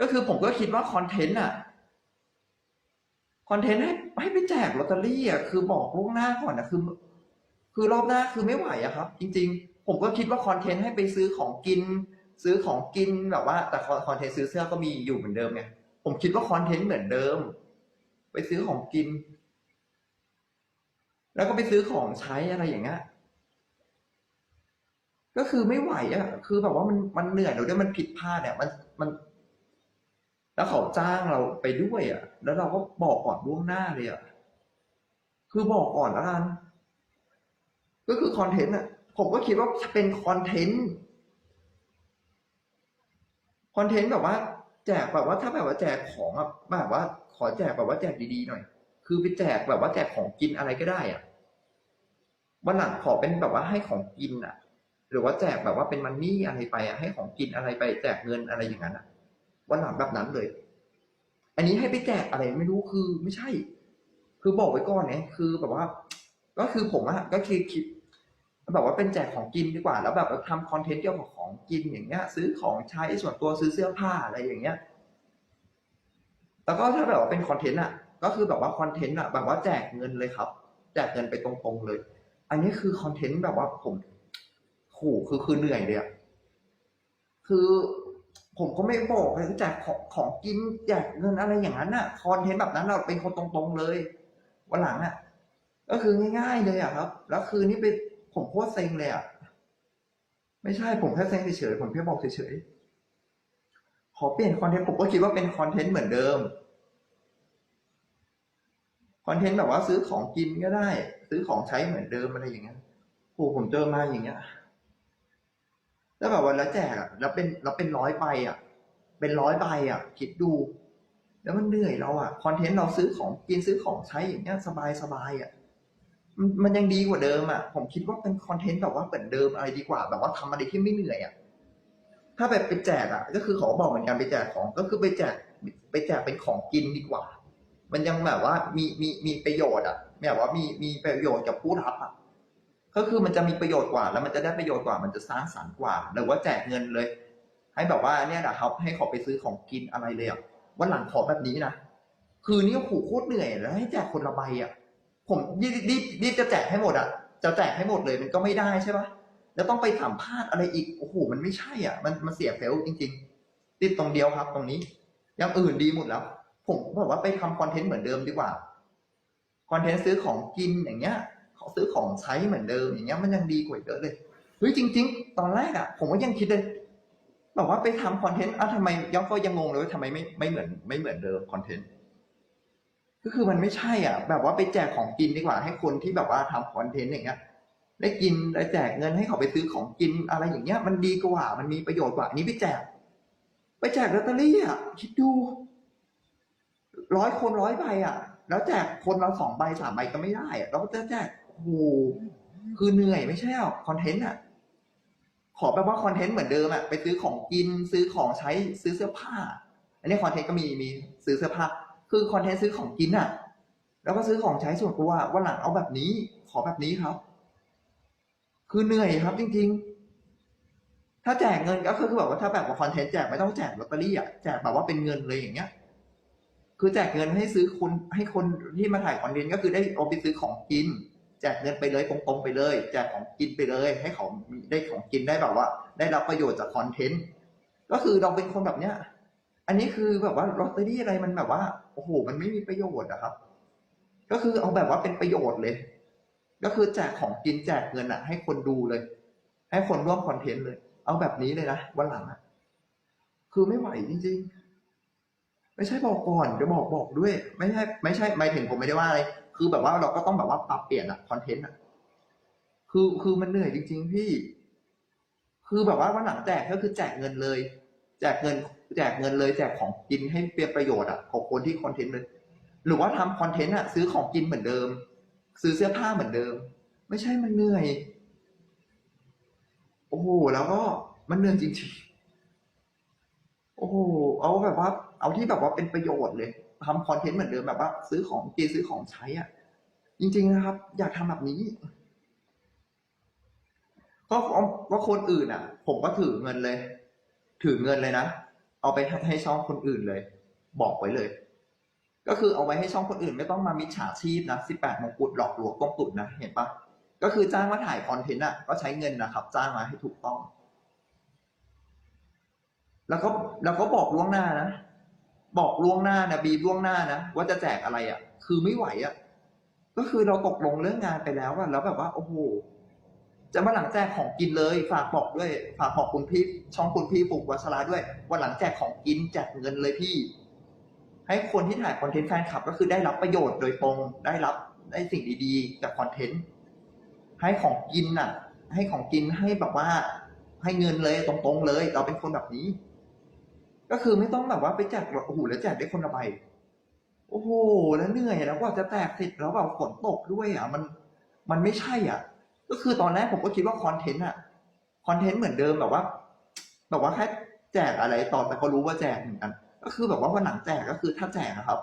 ก็คือผมก็คิดว่าคอนเทนต์อะคอนเทนต์ให้ให้ไปแจกลอตเตอรี่อะคือบอกล่วงหน้าก่อนนะคือ คือรอบหน้าคือไม่ไหวอะครับ จริง ๆ ผมก็คิดว่าคอนเทนต์ให้ไปซื้อของกิน ซื้อของกินแบบว่า แต่คอนเทนต์ซื้อเสื้อก็มีอยู่เหมือนเดิมไงผมคิดว่าคอนเทนต์เหมือนเดิม ไปซื้อของกิน แล้วก็ไปซื้อของใช้อะไรอย่างเงี้ยก็คือไม่ไหวอะคือแบบว่ามันมันเหนื่อยเดี๋ยวมันผิดพลาดเนี่ยมันมัน แล้วเขาจ้างเราไปด้วยอะ แล้วเราก็บอกก่อนล่วงหน้าเลยอะ คือบอกก่อนแล้วกัน ก็คือคอนเทนต์อะ ผมก็คิดว่าเป็นคอนเทนต์ คอนเทนต์แบบว่า แจกแบบว่าถ้าแบบว่าแจกของอะแบบว่า ขอแจกแบบว่าแจกดีๆหน่อย คือไปแจกแบบว่าแจกของกินอะไรก็ได้อะ วันหลังขอเป็นแบบว่าให้ของกินอะ หรือว่าแจกแบบว่าเป็นมันนี่อะไรไปอะ ให้ของกินอะไรไป แจกเงินอะไรอย่างนั้นอะ วันหลังแบบนั้นเลย อันนี้ให้ไปแจกอะไรไม่รู้คือไม่ใช่ คือบอกไว้ก่อนไงคือแบบว่า ก็คือผมอะก็คือคิดแบบว่าเป็นแจกของกินดีกว่า แล้วแบบทำคอนเทนต์เกี่ยวกับของกินอย่างเงี้ย ซื้อของใช้ส่วนตัวซื้อเสื้อผ้าอะไรอย่างเงี้ย แล้วก็ถ้าแบบว่าเป็นคอนเทนต์อะก็คือแบบว่าคอนเทนต์อะแบบว่าแจกเงินเลยครับ แจกเงินไปตรงๆเลย อันนี้คือคอนเทนต์แบบว่าผมโหคือคือเหนื่อยเลยอะคือ ผมก็ไม่บอกเลยแจกของของกินแจกเงินอะไรอย่างนั้นอะคอนเทนต์แบบนั้นเราเป็นคนตรงๆเลยวันหลังอะก็คือง่ายๆเลยอะครับ แล้วคือนี่ไปผมโคตรเซ็งเลยอะไม่ใช่ผมแค่เซ็งเฉยๆผมแค่บอกเฉยๆขอเปลี่ยนคอนเทนต์ผมก็คิดว่าเป็นคอนเทนต์เหมือนเดิมคอนเทนต์แบบว่าซื้อของกินก็ได้ ซื้อของใช้เหมือนเดิมอะไรอย่างเงี้ยโอ้ผมเจอมาอย่างเงี้ย แล้วแบบวันละแจกอะแล้วเป็นแล้วเป็นร้อยใบอะเป็นร้อยใบอะคิดดู แล้วมันเหนื่อยเราอะคอนเทนต์เราซื้อของกินซื้อของใช้อย่างเงี้ยสบายสบายอะมันมันยังดีกว่าเดิมอะผมคิดว่าเป็นคอนเทนต์แบบว่าเหมือนเดิมอะไรดีกว่า แบบว่าทำอะไรที่ไม่เหนื่อยอะถ้าแบบไปแจกอะก็คือขาบอกเหมือนกันไปแจกของก็คือไปแจกไปแจกเป็นของกินดีกว่า มันยังแบบว่ามีมีมีประโยชน์อะแบบว่ามีมีประโยชน์กับผู้รับอะ ก็คือมันจะมีประโยชน์กว่า แล้วมันจะได้ประโยชน์กว่ามันจะสร้างสรรค์กว่า หรือว่าแจกเงินเลย ให้แบบว่าเนี่ยนะครับ ให้เขาไปซื้อของกินอะไรเลยอะวันหลังขอแบบนี้นะคือนี่โอ้โคตรเหนื่อยแล้วให้แจกคนละใบอะผมรีบรีบรีบจะแจกให้หมดอะจะแจกให้หมดเลยมันก็ไม่ได้ใช่ปะแล้วต้องไปสัมภาษณ์อะไรอีกโอ้โหมันไม่ใช่อะ มันมันเสียเฟลจริง ๆ ติดตรงเดียวครับ ตรงนี้อย่างอื่นดีหมดแล้ว ผมแบบว่าไปทำคอนเทนต์เหมือนเดิมดีกว่าคอนเทนต์ซื้อของกินอย่างเงี้ย ซื้อของใช้เหมือนเดิมอย่างเงี้ยมันยังดีกว่าเยอะเลยเฮ้ยจริง ๆ ตอนแรกอะผมก็ยังคิดเลยบอกว่าไปทำคอนเทนต์อะทำไมยังก็ยังงงเลยว่าทำไมไม่ไม่เหมือนไม่เหมือนเดิมคอนเทนต์ก็คือมันไม่ใช่อะ แบบว่าไปแจกของกินดีกว่าให้คนที่แบบว่าทำคอนเทนต์อย่างเงี้ยได้กินได้แจกเงินให้เขาไปซื้อของกินอะไรอย่างเงี้ย มันดีกว่ามันมีประโยชน์กว่านี้ไปแจก ไปแจกลอตเตอรี่อะคิดดูร้อยคนร้อยใบอะ แล้วแจกคนละสองใบสามใบก็ไม่ได้อะแล้วก็จะแจก โหคือเหนื่อยไม่ใช่หรอคอนเทนต์อะ ขอแบบว่าคอนเทนต์เหมือนเดิมอะไปซื้อของกินซื้อของใช้ซื้อเสื้อผ้า อันนี้คอนเทนต์ก็มีมีซื้อเสื้อผ้า คือคอนเทนต์ซื้อของกินอะ แล้วก็ซื้อของใช้ส่วนตัววันหลังเอาแบบนี้ ขอแบบนี้ครับ คือเหนื่อยครับจริง ๆ ถ้าแจกเงินก็คือแบบว่าถ้าแบบว่าคอนเทนต์แจกไม่ต้องแจกลอตเตอรี่อะแจกแบบว่าเป็นเงินเลยอย่างเงี้ยคือแจกเงินให้ซื้อคนให้คนที่มาถ่ายคอนเทนต์ก็คือได้เอาไปซื้อของกิน แจกเงินไปเลยตรงๆไปเลย แจกของกินไปเลย ให้เขาได้ของกินได้แบบว่า ได้รับประโยชน์จากคอนเทนต์ก็คือเราเป็นคนแบบเนี้ย อันนี้คือแบบว่าลอตเตอรี่อะไรมันแบบว่าโอ้โหมันไม่มีประโยชน์อะครับ ก็คือเอาแบบว่าเป็นประโยชน์เลย ก็คือแจกของกินแจกเงินอะให้คนดูเลย ให้คนร่วมคอนเทนต์เลย เอาแบบนี้เลยนะวันหลังอะคือไม่ไหวจริง ๆ ไม่ใช่บอกก่อนจะบอกบอกด้วย ไม่ใช่ ไม่ใช่ไม่ถึงผมไม่ได้ว่าอะไร คือแบบว่าเราก็ต้องแบบว่าปรับเปลี่ยนอะคอนเทนต์อะคือคือมันเหนื่อยจริง ๆ พี่ คือแบบว่าวันหลังแจกก็คือแจกเงินเลย แจกเงิน แจกเงินเลย แจกของกินให้เป็นประโยชน์อะของคนที่คอนเทนต์เลย หรือว่าทำคอนเทนต์อะซื้อของกินเหมือนเดิม ซื้อเสื้อผ้าเหมือนเดิม ไม่ใช่มันเหนื่อย โอ้โหแล้วก็มันเหนื่อยจริงๆโอ้โหเอาแบบว่า เอาที่แบบว่าเป็นประโยชน์เลย ทำคอนเทนต์เหมือนเดิมแบบว่า ซื้อของกินซื้อของใช้อะ จริง ๆ นะครับ อยากทำแบบนี้ก็ก็คนอื่นอะ ผมก็ถือเงินเลย ถือเงินเลยนะ เอาไปให้ให้ช่องคนอื่นเลย บอกไว้เลย ก็คือเอาไว้ให้ช่องคนอื่น ไม่ต้องมามิจฉาชีพนะสิบแปดมงกุฎหลอกลวงต้มตุ๋นนะเห็นปะก็คือจ้างมาถ่ายคอนเทนต์อะ ก็ใช้เงินนะครับ จ้างมาให้ถูกต้อง แล้วก็แล้วก็บอกล่วงหน้านะ บอกล่วงหน้านะบีบล่วงหน้านะว่าจะแจกอะไรอะ คือไม่ไหวอะ ก็คือเราตกลงเรื่องงานไปแล้วอะแล้วแบบว่า โอ้โหจะมาหลังแจกของกินเลย ฝากบอกด้วย ฝากบอกคุณพี่ช่องคุณพี่ปลุกวัชราด้วยวันหลังแจกของกินแจกเงินเลยพี่ ให้คนที่ถ่ายคอนเทนต์แฟนคลับ ก็คือได้รับประโยชน์โดยตรงได้รับได้สิ่งดีๆจากคอนเทนต์ให้ของกินน่ะ ให้ของกินให้แบบว่า ให้เงินเลยตรงๆเลย เราเป็นคนแบบนี้ ก็คือไม่ต้องแบบว่าไปแจกโอ้โหแล้วแจกได้คนละใบโอ้โหแล้วเหนื่อยแล้วกว่าจะแตกเสร็จแล้วแบบฝนตกด้วยอะมันมันไม่ใช่อะ ก็คือตอนแรกผมก็คิดว่าคอนเทนต์อะคอนเทนต์เหมือนเดิมแบบว่าแบบว่าแค่แจกอะไรตอนแต่ก็รู้ว่าแจกเหมือนกัน ก็คือแบบว่าวันหลังแจกก็คือถ้าแจกนะครับ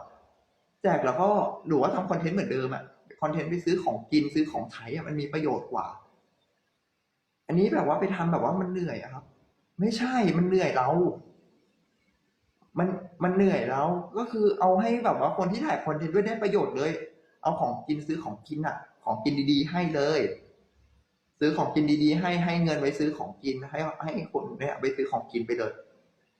แจกแล้วก็หรือว่าทำคอนเทนต์เหมือนเดิมอะคอนเทนต์ไปซื้อของกินซื้อของใช้อะมันมีประโยชน์กว่า อันนี้แบบว่าไปทำแบบว่ามันเหนื่อยอะครับ ไม่ใช่มันเหนื่อยเรา มันมันเหนื่อยแล้วก็คือเอาให้แบบว่าคนที่ถ่ายคอนเทนต์ด้วยได้ประโยชน์เลย เอาของกินซื้อของกินอะ ของกินดีๆ ให้เลย ซื้อของกินดีๆ ให้ให้เงินไว้ซื้อของกินให้ให้คนเนี่ยไปซื้อของกินไปเลย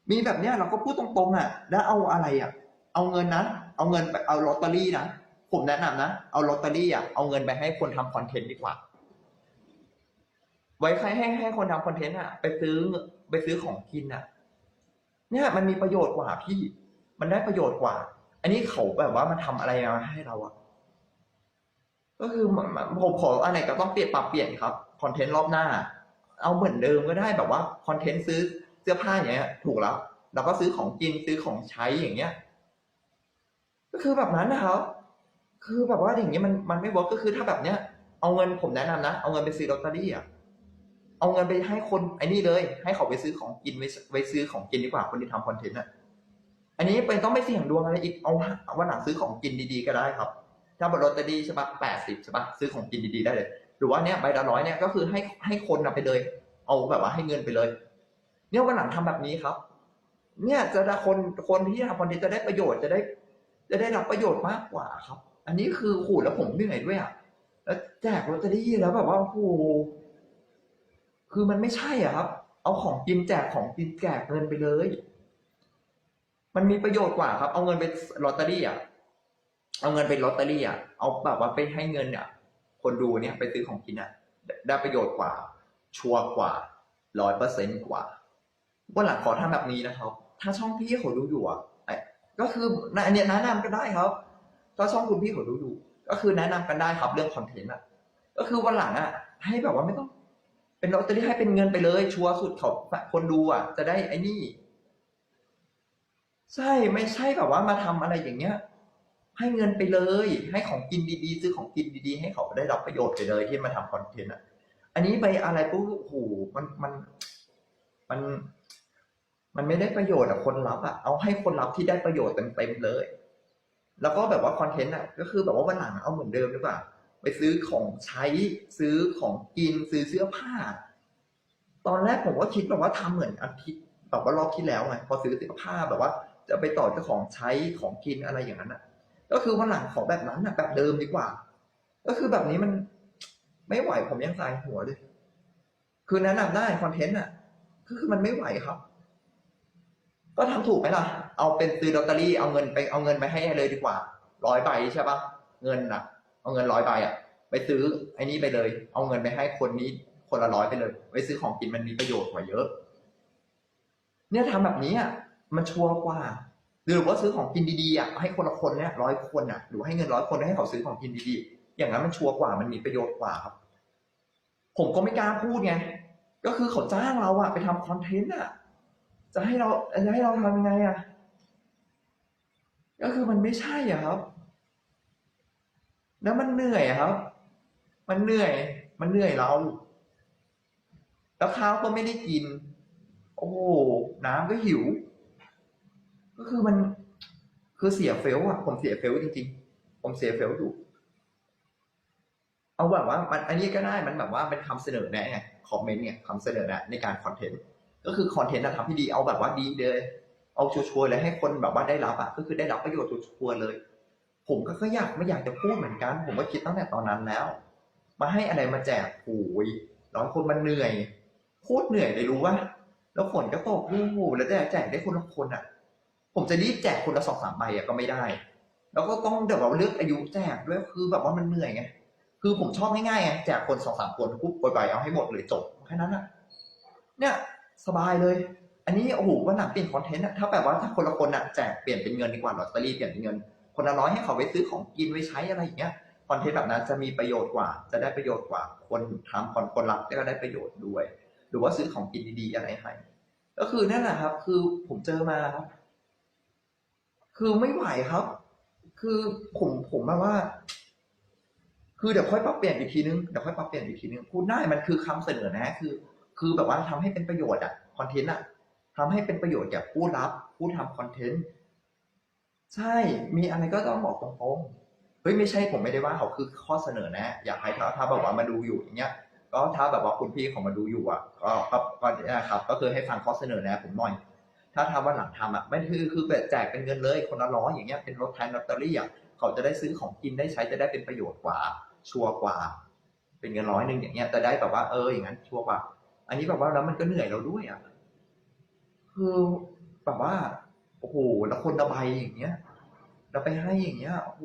มีแบบเนี้ยเราก็พูดตรงๆอะ แล้วเอาอะไรอะ เอาเงินนะเอาเงินไปเอาลอตเตอรี่นะผมแนะนำนะเอาลอตเตอรี่อะเอาเงินไปให้คนทำคอนเทนต์ดีกว่า ไว้ใครให้ให้คนทำคอนเทนต์อะ ไปซื้อไปซื้อของกินอะ เนี่ยมันมีประโยชน์กว่าพี่ มันได้ประโยชน์กว่า อันนี้เขาแบบว่ามันทำอะไรมาให้เราอะก็คือผมขออันไหนก็ต้องเปลี่ยนปรับเปลี่ยนครับคอนเทนต์รอบหน้า เอาเหมือนเดิมก็ได้แบบว่าคอนเทนต์ซื้อเสื้อผ้าอย่างเงี้ย ถูกแล้วเราก็ซื้อของกินซื้อของใช้อย่างเงี้ย ก็คือแบบนั้นนะครับ คือแบบว่าอย่างเงี้ยมันมันไม่เวิร์กก็คือถ้าแบบเนี้ยเอาเงินผมแนะนำนะ เอาเงินไปซื้อลอตเตอรี่อะ เอาเงินไปให้คนไอ้นี่เลย ให้เขาไปซื้อของกินไว้ไว้ซื้อของกินดีกว่าคนที่ทำคอนเทนต์อะอันนี้เป็นต้องไม่เสี่ยงดวงอะไรอีกเอาเอาวันหลังซื้อของกินดีๆก็ได้ครับ ถ้าบนลอตเตอรี่ใช่ปะแปดสิบใช่ปะซื้อของกินดีๆได้เลย หรือว่าเนี้ยใบละร้อยเนี่ยก็คือให้ให้คนไปเลย เอาแบบว่าให้เงินไปเลย เนี่ยวันหลังทำแบบนี้ครับ เนี่ยจะได้คนคนที่ทำคอนเทนต์จะได้ประโยชน์จะได้ จะได้รับประโยชน์มากกว่าครับ อันนี้คือโหแล้วผมเหนื่อยด้วยอะแล้วแจกลอตเตอรี่แล้วแบบว่าโอ้โห คือมันไม่ใช่อะครับ เอาของกินแจกของกินแจกเงินไปเลย มันมีประโยชน์กว่าครับ เอาเงินไปลอตเตอรี่อะ เอาเงินไปลอตเตอรี่อะ เอาแบบว่าไปให้เงินเนี่ยคนดูเนี่ยไปซื้อของกินอะ ได้ประโยชน์กว่า ชัวร์กว่าร้อยเปอร์เซ็นต์กว่าวันหลังขอทำแบบนี้นะครับ ถ้าช่องพี่เขาดูอยู่อะก็คืออันเนี้ยแนะนำก็ได้ครับ ถ้าช่องคุณพี่เขาดูอยู่ ก็คือแนะนำกันได้ครับเรื่องคอนเทนต์อะ ก็คือวันหลังอะ ให้แบบว่าไม่ต้อง เป็นลอตเตอรี่ให้เป็นเงินไปเลย ชัวร์สุดเขาคนดูอะ จะได้ไอ้นี่ ใช่ไม่ใช่แบบว่ามาทำอะไรอย่างเงี้ย ให้เงินไปเลย ให้ของกินดีๆ ซื้อของกินดีๆ ให้เขาได้รับประโยชน์ไปเลยที่มาทำคอนเทนต์อะ อันนี้ไปอะไรปุ๊บโอ้โหมันมันมันมันไม่ได้ประโยชน์อะคนรับอะเอาให้คนรับที่ได้ประโยชน์เต็มๆเลย แล้วก็แบบว่าคอนเทนต์อะก็คือแบบว่าวันหลังเอาเหมือนเดิมดีกว่า ไปซื้อของใช้ซื้อของกินซื้อเสื้อผ้า ตอนแรกผมก็คิดแบบว่าทำเหมือนอาทิตย์แบบว่ารอบที่แล้วไงพอซื้อเสื้อผ้าแบบว่า จะไปต่อเจ้าของใช้ของกินอะไรอย่างนั้นอะ ก็คือวันหลังขอแบบนั้นอะแบบเดิมดีกว่า ก็คือแบบนี้มันไม่ไหวผมยังสายหัวเลย คือแนะนำได้คอนเทนต์อะก็คือมันไม่ไหวครับ ก็ทำถูกไหมล่ะ เอาเป็นซื้อลอตเตอรี่เอาเงินไปเอาเงินไปให้เลยดีกว่าร้อยใบใช่ปะเงินอะ เอาเงินร้อยใบอะ ไปซื้อไอ้นี้ไปเลย เอาเงินไปให้คนนี้คนละร้อยไปเลย ไปซื้อของกินมันมีประโยชน์กว่าเยอะ เนี่ยทำแบบนี้อะมันชัวร์กว่า หรือว่าซื้อของกินดีๆอะให้คนละคนเนี่ยร้อยคนอะหรือให้เงินร้อยคนให้เขาซื้อของกินดีๆ อย่างนั้นมันชัวร์กว่ามันมีประโยชน์กว่าครับ ผมก็ไม่กล้าพูดไงก็คือเขาจ้างเราอะไปทำคอนเทนต์อะจะให้เราจะให้เราทำยังไงอะก็คือมันไม่ใช่อะครับ แล้วมันเหนื่อยครับ มันเหนื่อย มันเหนื่อยเรา แล้วข้าวก็ไม่ได้กิน โอ้โห น้ำก็หิว ก็คือมัน คือเสียเฟลอะผมเสียเฟลจริงๆ ผมเสียเฟลอยู่เอาแบบว่า มัน อันนี้ก็ได้ มันแบบว่าเป็นคำเสนอแนะไง คอมเมนต์เนี่ยคำเสนอแนะในการคอนเทนต์ ก็คือคอนเทนต์นะทำที่ดี เอาแบบว่าดีเลย เอาชัวร์ๆเลยให้คนแบบว่าได้รับอะก็คือได้รับประโยชน์ชัวร์เลย ผมก็ก็อยากไม่อยากจะพูดเหมือนกัน ผมก็คิดตั้งแต่ตอนนั้นแล้ว มาให้อะไรมาแจกโอ้ยร้อยคนมันเหนื่อยโคตรเหนื่อยเลยรู้ว่าแล้วฝนก็ตกโอ้โหแล้วแจกแจกได้คนละคนอะ ผมจะรีบแจกคนละสองสามใบอะก็ไม่ได้ แล้วก็ต้องเดี๋ยวเราเลือกอายุแจกด้วยคือแบบว่ามันเหนื่อยไงคือผมชอบง่ายๆไงแจกคนสองสามคนปุ๊บปล่อยๆเอาให้หมดเลยจบแค่นั้นอะ เนี่ยสบายเลย อันนี้โอ้โหวันหลังเปลี่ยนคอนเทนต์อะถ้าแบบว่าถ้าคนละคนอะแจกเปลี่ยนเป็นเงินดีกว่าลอตเตอรี่เปลี่ยนเป็นเงิน คนละร้อยให้เขาไปซื้อของกินไว้ใช้อะไรอย่างเงี้ยคอนเทนต์แบบนั้นจะมีประโยชน์กว่า จะได้ประโยชน์กว่าคนทำคนคนรับก็ได้ประโยชน์ด้วย หรือว่าซื้อของกินดีๆอะไรให้ก็คือนั่นแหละครับ คือผมเจอมาครับ คือไม่ไหวครับ คือผมผมแบบว่า คือเดี๋ยวค่อยปรับเปลี่ยนอีกทีนึงเดี๋ยวค่อยปรับเปลี่ยนอีกทีนึงพูดได้มันคือคำเสนอแนะคือ คือแบบว่าทำให้เป็นประโยชน์อะคอนเทนต์อะทำให้เป็นประโยชน์แก่ผู้รับ ผู้ทำคอนเทนต์ ใช่ มีอะไรก็ต้องบอกตรงๆ เฮ้ยไม่ใช่ผมไม่ได้ว่าเขาคือข้อเสนอแนะ อยากให้ถ้าถ้าแบบว่ามาดูอยู่อย่างเงี้ย ก็ถ้าแบบว่าคุณพี่เขามาดูอยู่อะก็ก็ก็นะครับ ก็คือให้ฟังข้อเสนอแนะผมหน่อย ถ้าทำวันหลังทำอะไม่คือคือแบบแจกเป็นเงินเลยคนละร้อยอย่างเงี้ยเป็นรถแทนลอตเตอรี่อะเขาจะได้ซื้อของกินได้ใช้จะได้เป็นประโยชน์กว่า ชัวร์กว่า เป็นเงินร้อยหนึ่งอย่างเงี้ยแต่ได้แบบว่าเอออย่างนั้นชัวร์กว่า อันนี้แบบว่าแล้วมันก็เหนื่อยเราด้วยอะคือแบบว่า โอ้โหแล้วคนระบายอย่างเงี้ยเราไปให้อย่างเงี้ยโอ้โห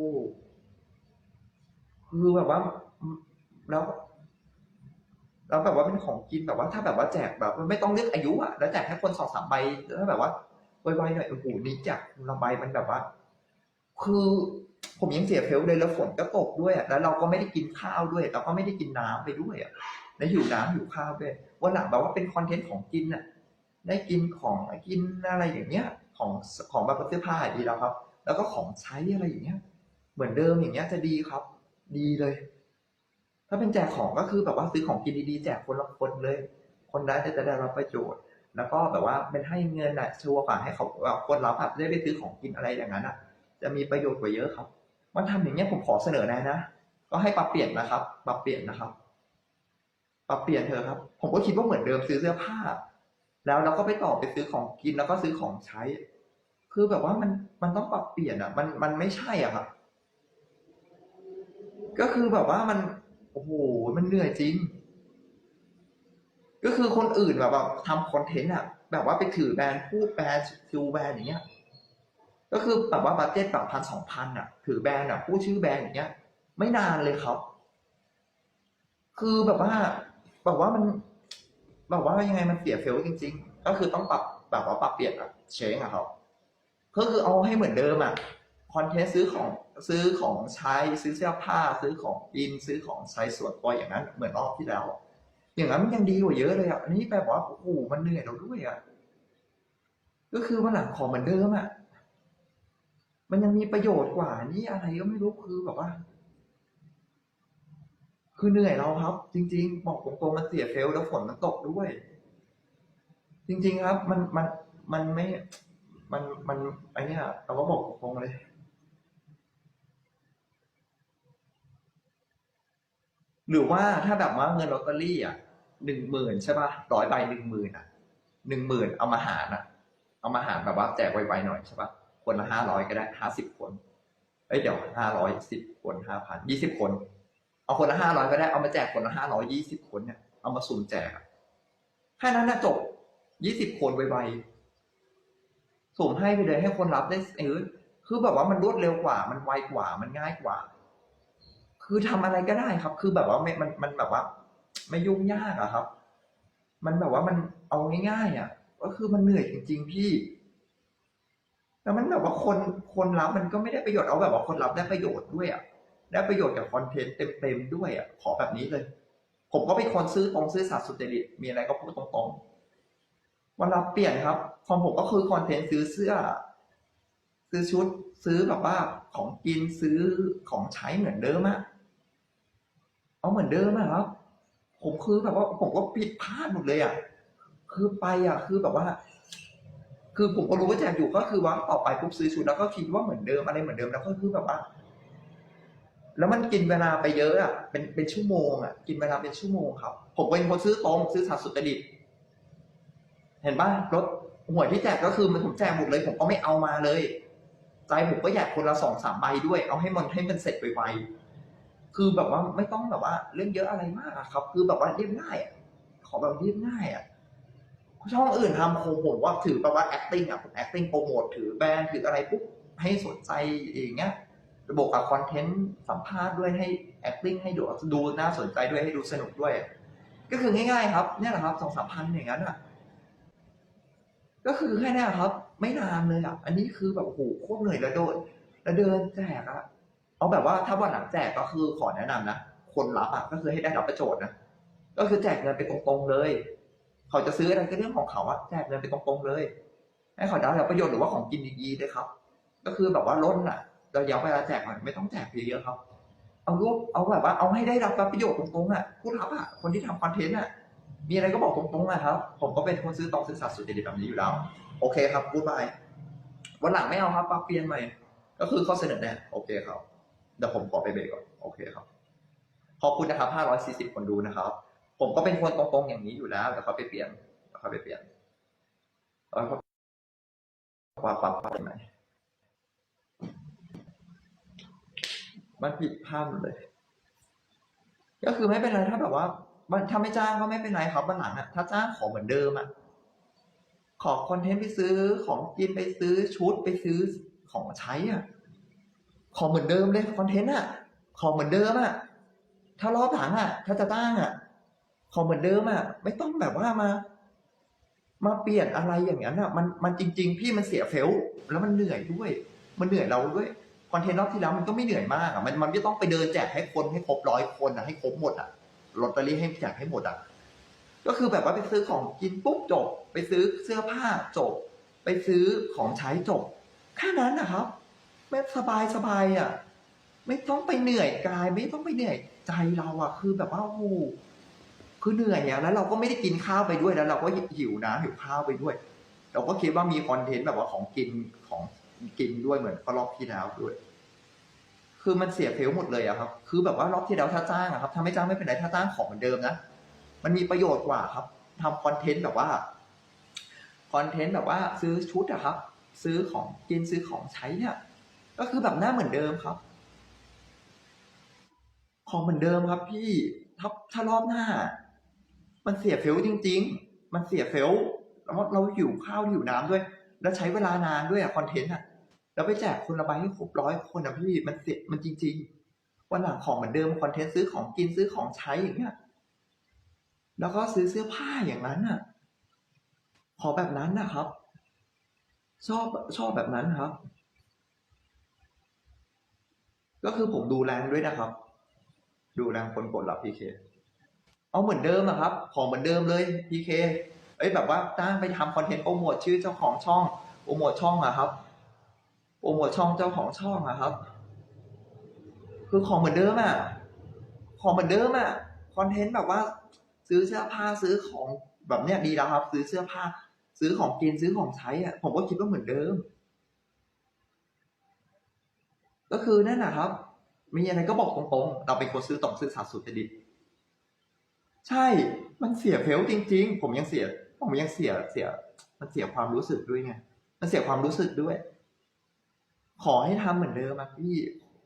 คือแบบว่า แล้วแล้วแบบว่าเป็นของกินแบบว่าถ้าแบบว่าแจกแบบไม่ต้องเลือกอายุอะแล้วแจกแค่คนสองสามใบถ้าแบบว่าไวๆหน่อยโอ้โหนี่แจกละใบมันแบบว่า คือผมยังเสียเฟลเลยแล้วฝนก็ตกด้วยอะแล้วเราก็ไม่ได้กินข้าวด้วยเราก็ไม่ได้กินน้ำไปด้วยอะแล้วหิวน้ำหิวข้าวด้วยวันหลังแบบว่าเป็นคอนเทนต์ของกินอะ ได้กินของกินอะไรอย่างเงี้ย ของของแบบเสื้อผ้าดีแล้วครับ แล้วก็ของใช้อะไรอย่างเงี้ย เหมือนเดิมอย่างเงี้ยจะดีครับ ดีเลย ถ้าเป็นแจกของก็คือแบบว่าซื้อของกินดีๆแจกคนละคนเลย คนได้จะได้รับประโยชน์ แล้วก็แบบว่าเป็นให้เงินอะชัวร์กว่าให้เขาคนเรับอะได้ไปซื้อของกินอะไรอย่างนั้นอะจะมีประโยชน์กว่าเยอะครับ มันทำอย่างเงี้ยผมขอเสนอแนะนะ ก็ให้ปรับเปลี่ยนนะครับ ปรับเปลี่ยนนะครับ ปรับเปลี่ยนเถอะครับ ผมก็คิดว่าเหมือนเดิมซื้อเสื้อผ้า แล้วเราก็ไปต่อไปซื้อของกินแล้วก็ซื้อของใช้ คือแบบว่ามันมันต้องปรับเปลี่ยนอะ มันมันไม่ใช่อะครับ ก็คือแบบว่ามันโอ้โหมันเหนื่อยจริง ก็คือคนอื่นแบบว่าทำคอนเทนต์อะ แบบว่าไปถือแบรนด์พูดแบรนด์คิวแบรนด์อย่างเงี้ย ก็คือแบบว่าบัตเจ็ตแบบพันสองพันอะ ถือแบรนด์อะพูดชื่อแบรนด์อย่างเงี้ย ไม่นานเลยครับ คือแบบว่าแบบว่ามัน แบบว่ายังไงมันเสียเฟลจริง ๆ ก็คือต้องปรับแบบว่าปรับเปลี่ยนอะเชงอะครับก็คือเอาให้เหมือนเดิมอะคอนเทนต์ซื้อของซื้อของใช้ซื้อเสื้อผ้าซื้อของกินซื้อของใช้ส่วนตัวอย่างนั้น เหมือนรอบที่แล้ว อย่างนั้นมันยังดีกว่าเยอะเลยอะอันนี้แบบว่าโอ้โหมันเหนื่อยเราด้วยอะก็คือวันหลังของเหมือนเดิมอะมันยังมีประโยชน์กว่านี่อะไรก็ไม่รู้คือแบบว่า คือเหนื่อยเราครับ จริง ๆ บอกตรงๆมันเสียเฟลแล้วฝนมันตกด้วย จริง ๆ ครับ มันมันมันไม่ มันมันไอเนี้ยเราก็บอกตรงเลยหรือว่าถ้าแบบว่าเงินลอตเตอรี่อะหนึ่งหมื่นใช่ป่ะร้อยใบหนึ่งหมื่นอะหนึ่งหมื่นเอามาหารอะ เอามาหารแบบว่าแจกไวๆหน่อยใช่ป่ะคนละห้าร้อยก็ได้ห้าสิบคนเอ้ยเดี๋ยวห้าร้อยสิบคนห้าพันยี่สิบคน เอาคนละห้าร้อยก็ได้เอามาแจกคนละห้าร้อยยี่สิบคนเนี่ยเอามาสุ่มแจกแค่นั้นนะจบยี่สิบคนไวๆสุ่มให้ไปเลยให้คนรับได้เออคือแบบว่ามันรวดเร็วกว่า มันไวกว่า มันง่ายกว่า คือทำอะไรก็ได้ครับ คือแบบว่าไม่มันมันแบบว่า ไม่ยุ่งยากอะครับ มันแบบว่ามันเอาง่ายๆอะก็คือมันเหนื่อยจริง ๆ พี่แล้วมันแบบว่าคนคนรับมันก็ไม่ได้ประโยชน์เอาแบบว่าคนรับได้ประโยชน์ด้วยอะ ได้ประโยชน์จากคอนเทนต์เต็มๆด้วยอะขอแบบนี้เลย ผมก็เป็นคนซื้อตรงซื้อสัตว์สุจริตมีอะไรก็พูดตรงๆวันรับเปลี่ยนครับของผมก็คือคอนเทนต์ซื้อเสื้อ ซื้อชุดซื้อแบบว่าของกินซื้อของใช้เหมือนเดิมอะเอาเหมือนเดิมอะครับ ผมคือแบบว่าผมก็ผิดพลาดหมดเลยอะคือไปอะคือแบบว่า คือผมก็รู้ว่าแจกอยู่ก็คือว่าต่อไปปุ๊บซื้อชุดแล้วก็คิดว่าเหมือนเดิมอะไรเหมือนเดิมแล้วก็คือแบบว่า แล้วมันกินเวลาไปเยอะอะเป็นเป็นชั่วโมงอะกินเวลาเป็นชั่วโมงครับ ผมเป็นคนซื้อตรงซื้อสัตว์สุจริตเห็นป่ะรถหวยที่แจกก็คือมันผมแจกหมดเลย ผมก็ไม่เอามาเลย ใจผมก็อยากคนละสองสามใบด้วย เอาให้มันให้มันเสร็จไวๆคือแบบว่าไม่ต้องแบบว่า เรื่องเยอะอะไรมากอะครับ คือแบบว่าเรียบง่ายอะขอแบบเรียบง่ายอะช่องอื่นทำโคผมว่าถือแบบว่า acting อะผม acting โปรโมทถือแบรนด์ถืออะไรปุ๊บให้สนใจอย่างเงี้ย บบกับคอนเทนต์สัมภาษณ์ด้วยให้ acting ให้ดูดูน่าสนใจด้วยให้ดูสนุกด้วย ก็คือง่ายๆ ครับเนี่ยแหละครับสองสามพันอย่างนั้นอะ ก็คือแค่นี้ครับ ไม่นานเลยอะ อันนี้คือแบบโหโคตรเหนื่อยแล้วโดนแล้วเดินแจกอะเอาแบบว่าถ้าวันหลังแจกก็คือขอแนะนำนะคนรับอะก็คือให้ได้รับประโยชน์นะก็คือแจกเงินไปตรงๆเลย เขาจะซื้ออะไรก็เรื่องของเขาอะแจกเงินไปตรงๆเลยให้เขาได้รับประโยชน์หรือว่าของกินดีๆเลยครับ ก็คือแบบว่าล้นอะ ราย้ำเวลาแจกมันไม่ต้องแจกเยอะๆครับ เอารวบเอาแบบว่าเอาให้ได้รับประโยชน์ตรงๆอะผู้รับอะคนที่ทำคอนเทนต์อะมีอะไรก็บอกตรงๆนะครับ ผมก็เป็นคนซื้อตรงซื้อสัตว์สุดเด็ดแบบนี้อยู่แล้ว โอเคครับพูดไปวันหลังไม่เอาครับปรับเปลี่ยนใหม่ ก็คือข้อเสนอแนะโอเคครับเดี๋ยวผมขอไปเบรกก่อนโอเคครับขอบคุณนะครับ 540 คนดูนะครับ ผมก็เป็นคนตรงๆอย่างนี้อยู่แล้วเดี๋ยวเขาไปเปลี่ยนเดี๋ยวเขาไปเปลี่ยนแล้วก็ว่าปรับไปไหม มันผิดพลาดเลย ก็คือไม่เป็นไรถ้าแบบว่าถ้าไม่จ้างก็ไม่เป็นไรครับวันหลังอะถ้าจ้างขอเหมือนเดิมอะขอคอนเทนต์ไปซื้อของกินไปซื้อชุดไปซื้อของใช้อะขอเหมือนเดิมเลยคอนเทนต์อะขอเหมือนเดิมอะถ้ารอบหลังอะถ้าจะจ้างอะขอเหมือนเดิมอะไม่ต้องแบบว่ามา มาเปลี่ยนอะไรอย่างนั้นอะมันมันจริง ๆ พี่มันเสียเฟลแล้วมันเหนื่อยด้วย มันเหนื่อยเราด้วย อนเทนต์รอบที่แล้วมันก็ไม่เหนื่อยมากอะมันมันไม่ต้องไปเดินแจกให้คนให้ครบร้อยคนอะให้ครบหมดอะลอตเตอรี่ให้แจกให้หมดอะก็คือแบบว่าไปซื้อของกินปุ๊บจบ ไปซื้อเสื้อผ้าจบ ไปซื้อของใช้จบแค่นั้นนะครับไม่สบายสบายอะไม่ต้องไปเหนื่อยกาย ไม่ต้องไปเหนื่อยใจเราอะ คือแบบว่าโอ้คือเหนื่อยอะแล้วเราก็ไม่ได้กินข้าวไปด้วยแล้ว เราก็หิวน้ำหิวข้าวไปด้วย เราก็คิดว่ามีคอนเทนต์แบบว่าของกินของ กินด้วยเหมือนรอบที่แล้วด้วย คือมันเสียเฟลหมดเลยอะครับ คือแบบว่ารอบที่แล้วถ้าจ้างอะครับถ้าไม่จ้างไม่เป็นไรถ้าจ้างของเหมือนเดิมนะมันมีประโยชน์กว่าครับทำคอนเทนต์แบบว่าคอนเทนต์แบบว่าซื้อชุดอะครับ ซื้อของกินซื้อของใช้เนี่ย ก็คือแบบหน้าเหมือนเดิมครับ ของเหมือนเดิมครับ พี่ถ้าถ้ารอบหน้า มันเสียเฟลจริง ๆ มันเสียเฟลแล้วเราหิวข้าวหิวน้ำด้วย แล้วใช้เวลานานด้วยอะคอนเทนต์อะแล้วไปแจกคนละใบให้ครบร้อยคนอะพี่มันเสียมันจริง ๆ วันหลังของเหมือนเดิมคอนเทนต์ซื้อของกินซื้อของใช้อย่างเงี้ยแล้วก็ซื้อเสื้อผ้าอย่างนั้นน่ะขอแบบนั้นนะครับ ชอบชอบแบบนั้นครับ ก็คือผมดูแรงด้วยนะครับ ดูแรงคนกดรับพีเคเอาเหมือนเดิมอะครับ ของเหมือนเดิมเลยพีเค เอ้ยแบบว่าจ้งไปทำคอนเทนต์โปรโมทชื่อเจ้าของช่องโปรโมทช่องอะครับโปรโมทช่องเจ้าของช่องอะครับ คือของเหมือนเดิมอะของเหมือนเดิมอะคอนเทนต์แบบว่า ซื้อเสื้อผ้าซื้อของแบบเนี้ยดีแล้วครับ ซื้อเสื้อผ้า ซื้อของกินซื้อของใช้อะผมก็คิดว่าเหมือนเดิม ก็คือนั่นนะครับมีอะไรก็บอกตรงๆ เราเป็นคนซื้อตรงซื้อสัตย์สุดดิบใช่ มันเสียเฟลจริง ๆ ผมยังเสีย ผมยังเสียเสีย มันเสียความรู้สึกด้วยไงมันเสียความรู้สึกด้วย ขอให้ทำเหมือนเดิมอะพี่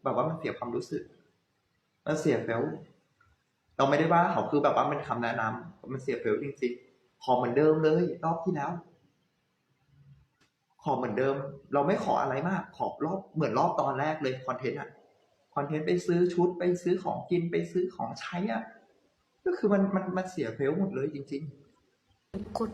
แบบว่ามันเสียความรู้สึก มันเสียเฟลเราไม่ได้ว่าเขาคือแบบว่ามันคำแนะนำมันเสียเฟลจริงๆขอเหมือนเดิมเลยรอบที่แล้ว ขอเหมือนเดิม เราไม่ขออะไรมาก ขอรอบเหมือนรอบตอนแรกเลยคอนเทนต์อะคอนเทนต์ไปซื้อชุดไปซื้อของกินไปซื้อของใช้อะก็คือมันมันมันเสียเฟลหมดเลยจริง ๆ กด